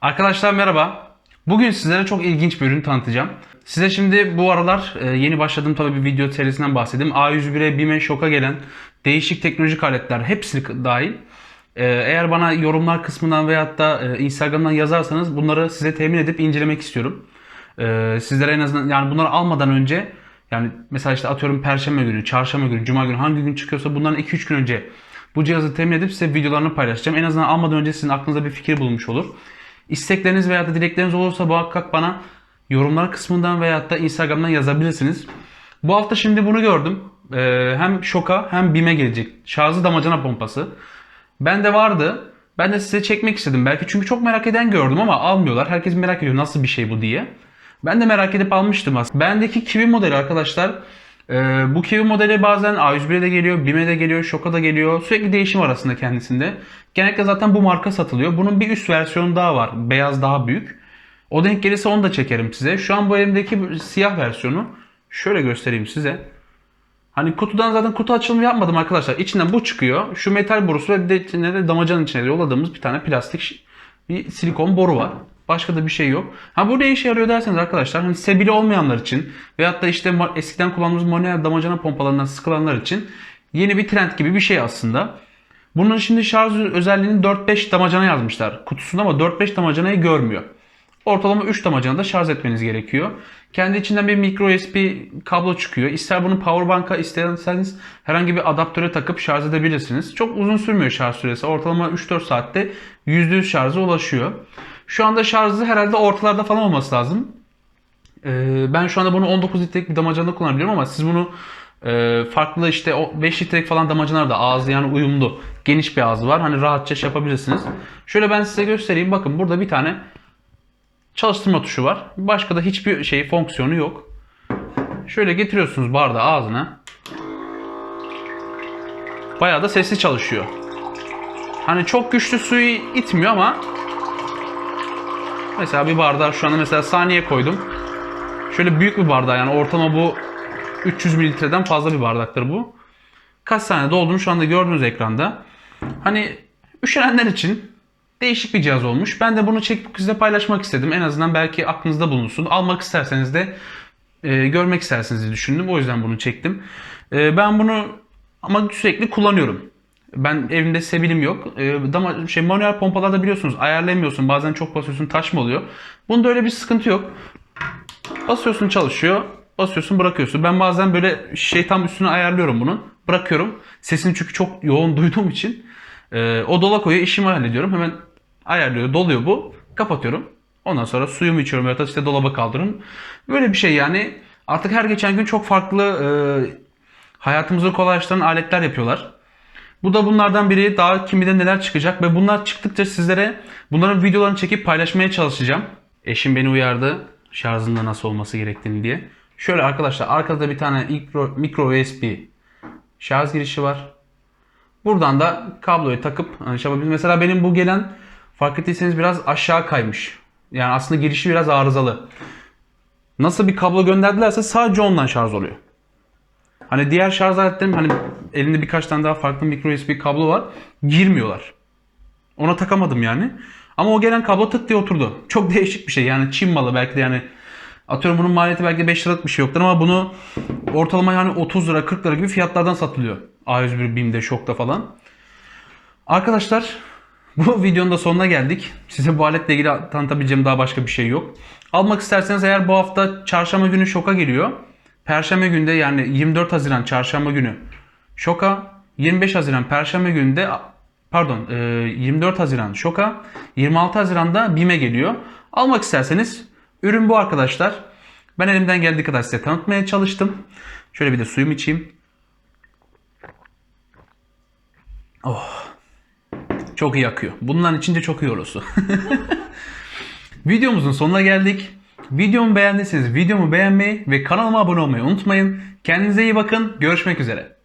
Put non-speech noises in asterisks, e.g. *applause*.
Arkadaşlar merhaba. Bugün sizlere çok ilginç bir ürün tanıtacağım. Size şimdi bu aralar e, yeni başladığım tabii bir video serisinden bahsedeyim. A101'e, BİM'e, Şok'a gelen değişik teknolojik aletler hepsi dahil. E, Eğer bana yorumlar kısmından veyahut da e, Instagram'dan yazarsanız bunları size temin edip incelemek istiyorum. Sizlere en azından yani bunları almadan önce yani mesela işte atıyorum perşembe günü, çarşamba günü, cuma günü hangi gün çıkıyorsa bundan 2-3 gün önce bu cihazı temin edip size videolarını paylaşacağım. En azından almadan önce sizin aklınızda bir fikir bulmuş olur. İstekleriniz veya da dilekleriniz olursa muhakkak bana yorumlar kısmından veya da Instagram'dan yazabilirsiniz. Bu hafta şimdi bunu gördüm. Ee, hem Şoka hem BİM'e gelecek. Şarjlı damacana pompası. Bende vardı. Ben de size çekmek istedim belki çünkü çok merak eden gördüm ama almıyorlar. Herkes merak ediyor nasıl bir şey bu diye. Ben de merak edip almıştım aslında. Bendeki Kiwi modeli arkadaşlar. Ee, bu Kiwi modeli bazen A101'e de geliyor, BİM'e de geliyor, Şok'a da geliyor. Sürekli değişim var aslında kendisinde. Genellikle zaten bu marka satılıyor. Bunun bir üst versiyonu daha var. Beyaz daha büyük. O denk gelirse onu da çekerim size. Şu an bu elimdeki siyah versiyonu. Şöyle göstereyim size. Hani kutudan zaten kutu açılımı yapmadım arkadaşlar. İçinden bu çıkıyor. Şu metal borusu ve bir de içinde de damacanın içine yolladığımız bir tane plastik bir silikon boru var. Başka da bir şey yok. Ha bu ne işe yarıyor derseniz arkadaşlar hani sebili olmayanlar için veyahut da işte eskiden kullandığımız manuel damacana pompalarından sıkılanlar için yeni bir trend gibi bir şey aslında. Bunun şimdi şarj özelliğini 4-5 damacana yazmışlar kutusunda ama 4-5 damacanayı görmüyor. Ortalama 3 damacanada şarj etmeniz gerekiyor. Kendi içinden bir micro USB kablo çıkıyor. İster bunu powerbank'a isterseniz herhangi bir adaptöre takıp şarj edebilirsiniz. Çok uzun sürmüyor şarj süresi. Ortalama 3-4 saatte %100 şarja ulaşıyor. Şu anda şarjı herhalde ortalarda falan olması lazım. Ee, ben şu anda bunu 19 litrelik bir damacanada kullanabiliyorum ama siz bunu e, farklı işte o 5 litrelik falan damacanalarda ağzı yani uyumlu geniş bir ağzı var. Hani rahatça şey yapabilirsiniz. Şöyle ben size göstereyim. Bakın burada bir tane çalıştırma tuşu var. Başka da hiçbir şey fonksiyonu yok. Şöyle getiriyorsunuz bardağı ağzına. Bayağı da sesli çalışıyor. Hani çok güçlü suyu itmiyor ama mesela bir bardağı şu anda mesela saniye koydum. Şöyle büyük bir bardağı yani ortalama bu 300 mililitreden fazla bir bardaktır bu. Kaç saniye dolduğunu şu anda gördüğünüz ekranda. Hani üşenenler için değişik bir cihaz olmuş. Ben de bunu çekip size paylaşmak istedim. En azından belki aklınızda bulunsun. Almak isterseniz de e, görmek isterseniz diye düşündüm. O yüzden bunu çektim. E, ben bunu ama sürekli kullanıyorum. Ben evimde sebilim yok. E, dama, şey manuel pompalarda biliyorsunuz ayarlayamıyorsun. Bazen çok basıyorsun taşma oluyor. Bunda öyle bir sıkıntı yok. Basıyorsun çalışıyor. Basıyorsun bırakıyorsun. Ben bazen böyle şey tam üstüne ayarlıyorum bunun. Bırakıyorum. Sesini çünkü çok yoğun *laughs* duyduğum için. e, o dola koyuyor. işimi hallediyorum. Hemen ayarlıyor. Doluyor bu. Kapatıyorum. Ondan sonra suyumu içiyorum ya da işte dolaba kaldırıyorum. Böyle bir şey yani. Artık her geçen gün çok farklı e, hayatımızı kolaylaştıran aletler yapıyorlar. Bu da bunlardan biri. Daha kim bilir neler çıkacak ve bunlar çıktıkça sizlere bunların videolarını çekip paylaşmaya çalışacağım. Eşim beni uyardı şarjında nasıl olması gerektiğini diye. Şöyle arkadaşlar arkada bir tane micro, micro USB şarj girişi var. Buradan da kabloyu takıp hani şey yapabiliriz. Mesela benim bu gelen fark ettiyseniz biraz aşağı kaymış. Yani aslında girişi biraz arızalı. Nasıl bir kablo gönderdilerse sadece ondan şarj oluyor. Hani diğer şarj aletlerim hani elinde birkaç tane daha farklı micro USB kablo var. Girmiyorlar. Ona takamadım yani. Ama o gelen kablo tık diye oturdu. Çok *laughs* değişik bir şey. Yani Çin malı belki de yani atıyorum bunun maliyeti belki de 5 liralık bir şey yoktur ama bunu ortalama yani 30 lira 40 lira gibi fiyatlardan satılıyor. A101 BİM'de Şok'ta falan. Arkadaşlar *laughs* bu videonun da sonuna geldik. Size bu aletle ilgili tanıtabileceğim daha başka bir şey yok. Almak isterseniz eğer bu hafta çarşamba günü şoka geliyor. Perşembe günde yani 24 Haziran çarşamba günü şoka. 25 Haziran perşembe günde pardon e, 24 Haziran şoka. 26 Haziran'da BİM'e geliyor. Almak isterseniz ürün bu arkadaşlar. Ben elimden geldiği kadar size tanıtmaya çalıştım. Şöyle bir de suyumu içeyim. Oh. Çok iyi akıyor. Bunların içince çok iyi olursun. *laughs* Videomuzun sonuna geldik. Videomu beğendiyseniz videomu beğenmeyi ve kanalıma abone olmayı unutmayın. Kendinize iyi bakın. Görüşmek üzere.